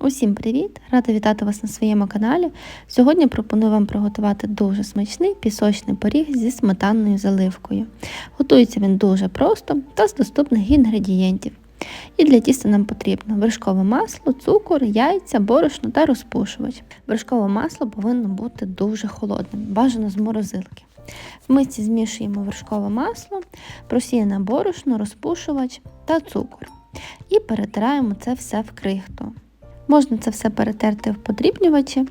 Усім привіт! Рада вітати вас на своєму каналі. Сьогодні пропоную вам приготувати дуже смачний пісочний поріг зі сметанною заливкою. Готується він дуже просто та з доступних інгредієнтів. І для тіста нам потрібно вершкове масло, цукор, яйця, борошно та розпушувач. Вершкове масло повинно бути дуже холодним, бажано з морозилки. В мисці змішуємо вершкове масло, просіяне борошно, розпушувач та цукор. І перетираємо це все в крихту. Можна це все перетерти в подрібнювачі,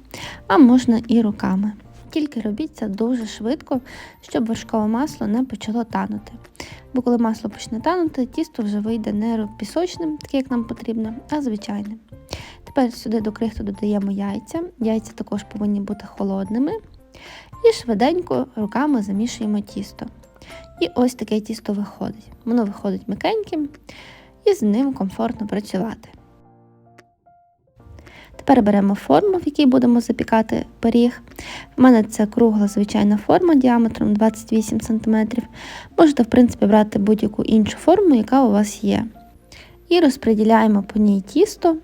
а можна і руками. Тільки робіть це дуже швидко, щоб вершкове масло не почало танути. Бо коли масло почне танути, тісто вже вийде не пісочним, таке як нам потрібно, а звичайним. Тепер сюди до крихту додаємо яйця. Яйця також повинні бути холодними. І швиденько руками замішуємо тісто. І ось таке тісто виходить. Воно виходить м'якеньким і з ним комфортно працювати. Тепер беремо форму, в якій будемо запікати пиріг. У мене це кругла звичайна форма діаметром 28 см. Можете, в принципі, брати будь-яку іншу форму, яка у вас є. І розподіляємо по ній тісто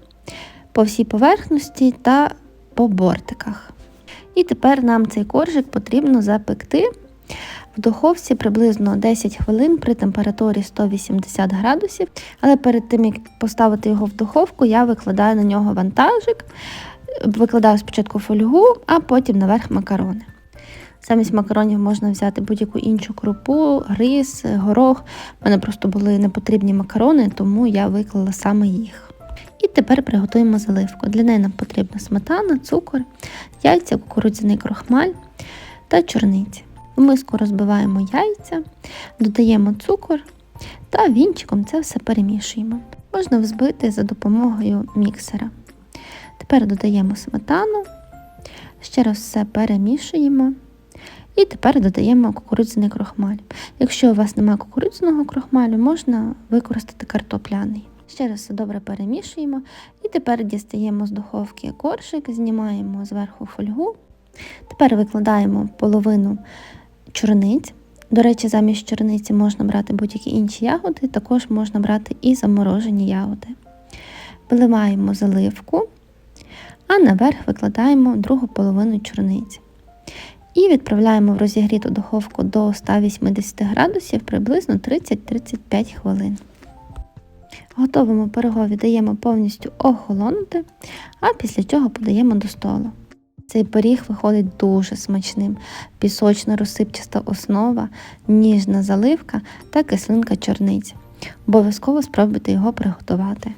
по всій поверхності та по бортиках. І тепер нам цей коржик потрібно запекти в духовці приблизно 10 хвилин при температурі 180 градусів. Але перед тим, як поставити його в духовку, я викладаю на нього вантажик, викладаю спочатку фольгу, а потім наверх макарони. Замість макаронів можна взяти будь-яку іншу крупу, рис, горох. У мене просто були непотрібні макарони, тому я виклала саме їх. І тепер приготуємо заливку. Для неї нам потрібна сметана, цукор, яйця, кукурудзяний крохмаль та чорниці. В миску розбиваємо яйця, додаємо цукор та вінчиком це все перемішуємо. Можна взбити за допомогою міксера. Тепер додаємо сметану, ще раз все перемішуємо. І тепер додаємо кукурудзяний крохмаль. Якщо у вас немає кукурудзяного крохмалю, можна використати картопляний. Ще раз все добре перемішуємо. І тепер дістаємо з духовки коршик, знімаємо зверху фольгу. Тепер викладаємо половину чорниць. До речі, замість чорниці можна брати будь-які інші ягоди, також можна брати і заморожені ягоди. Виливаємо заливку, а наверх викладаємо другу половину чорниці. І відправляємо в розігріту духовку до 180 градусів приблизно 30-35 хвилин. Готовому пирогові даємо повністю охолонути, а після чого подаємо до столу. Цей пиріг виходить дуже смачним, Пісочно-розсипчаста основа, ніжна заливка та кислинка чорниць. Обов'язково спробуйте його приготувати.